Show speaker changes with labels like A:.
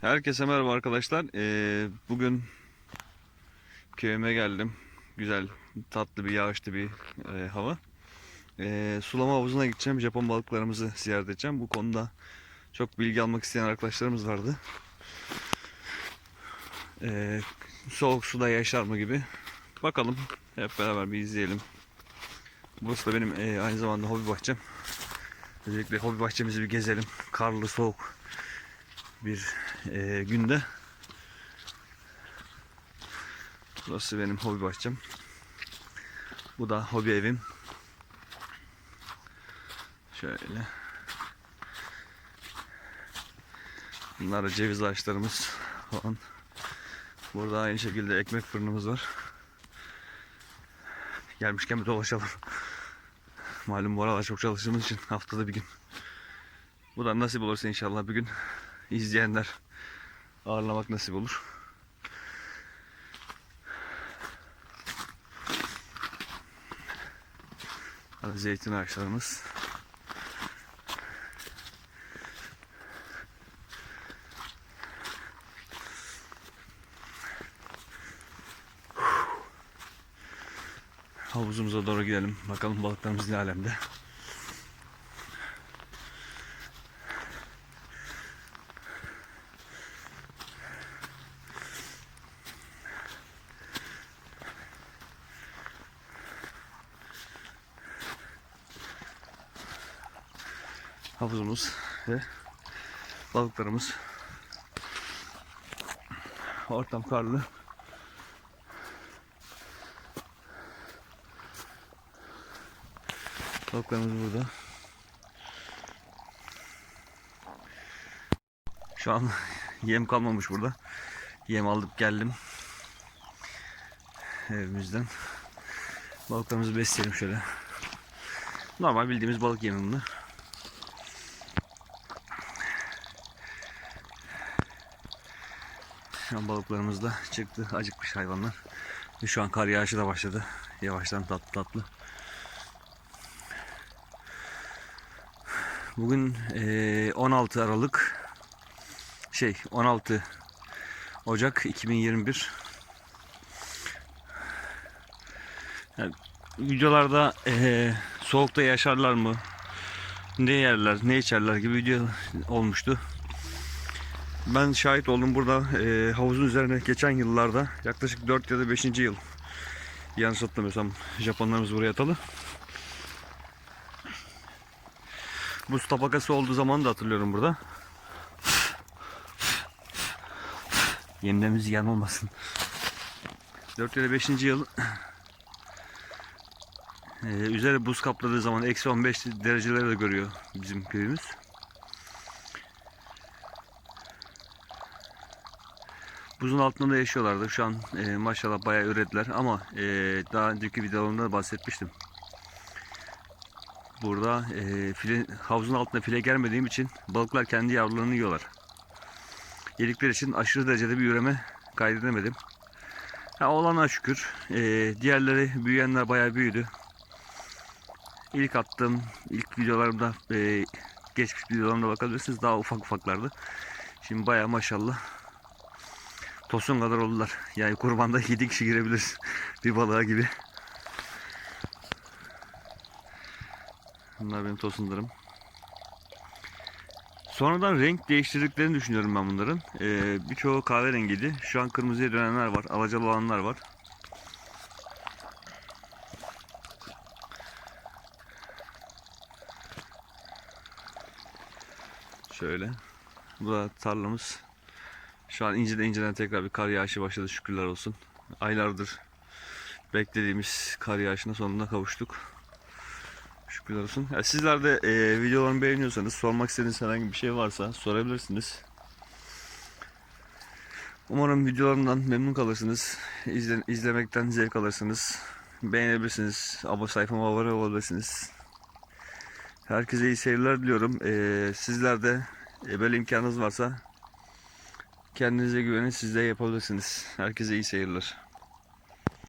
A: Herkese merhaba arkadaşlar. Ee, bugün köyüme geldim. Güzel, tatlı bir yağışlı bir e, hava. Ee, sulama havuzuna gideceğim. Japon balıklarımızı ziyaret edeceğim. Bu konuda çok bilgi almak isteyen arkadaşlarımız vardı. Ee, soğuk suda yaşar mı gibi. Bakalım. Hep beraber bir izleyelim. Burası da benim e, aynı zamanda hobi bahçem. Özellikle hobi bahçemizi bir gezelim. Karlı, soğuk bir e, günde. Burası benim hobi bahçem. Bu da hobi evim. Şöyle. Bunlar da ceviz ağaçlarımız falan. Burada aynı şekilde ekmek fırınımız var. Gelmişken bir dolaşalım. Malum bu aralar çok çalıştığımız için haftada bir gün. Bu da nasip olursa inşallah bir gün izleyenler ağırlamak nasip olur. Zeytin ağaçlarımız. Havuzumuza doğru gidelim. Bakalım balıklarımız ne alemde. Havuzumuz ve balıklarımız. Ortam karlı. Balıklarımız burada. Şu an yem kalmamış burada. Yem alıp geldim. Evimizden. Balıklarımızı besleyelim şöyle. Normal bildiğimiz balık yemi bunlar. Şu an balıklarımız da çıktı. Acıkmış hayvanlar. Şu an kar yağışı da başladı. Yavaştan tatlı tatlı. Bugün eee, 16 Aralık şey 16 Ocak 2021 Yani videolarda eee, soğukta yaşarlar mı ne yerler ne içerler gibi video olmuştu ben şahit oldum burada e, havuzun üzerine geçen yıllarda yaklaşık 4 ya da 5. yıl yanlış hatırlamıyorsam Japonlarımız buraya atalı. Buz tabakası olduğu zaman da hatırlıyorum burada. Yemlerimiz yan olmasın. 4 ya da 5. yıl e, üzeri buz kapladığı zaman eksi 15 dereceleri de görüyor bizim köyümüz. Buzun altında da yaşıyorlardı. Şu an e, maşallah bayağı ürediler ama e, daha önceki videolarımda da bahsetmiştim. Burada e, file, havuzun altında file gelmediğim için balıklar kendi yavrularını yiyorlar. Yedikleri için aşırı derecede bir üreme kaydedemedim. Ha, olana şükür. E, diğerleri büyüyenler bayağı büyüdü. İlk attığım ilk videolarımda e, geçmiş videolarımda bakabilirsiniz daha ufak ufaklardı. Şimdi bayağı maşallah tosun kadar oldular. Yani kurbanda 7 kişi girebilir bir balığa gibi. Bunlar benim tosunlarım. Sonradan renk değiştirdiklerini düşünüyorum ben bunların. Ee, birçoğu kahverengiydi. Şu an kırmızıya dönenler var. Alacalı olanlar var. Şöyle. Bu da tarlamız. Şu an inceden inceden tekrar bir kar yağışı başladı şükürler olsun. Aylardır beklediğimiz kar yağışına sonunda kavuştuk. Şükürler olsun. Ya sizler de e, videolarımı beğeniyorsanız sormak istediğiniz herhangi bir şey varsa sorabilirsiniz. Umarım videolarımdan memnun kalırsınız. İzle, izlemekten zevk alırsınız. Beğenebilirsiniz. Abone sayfama abone olabilirsiniz. Herkese iyi seyirler diliyorum. E, sizler de e, böyle imkanınız varsa Kendinize güvenin siz de yapabilirsiniz. Herkese iyi seyirler.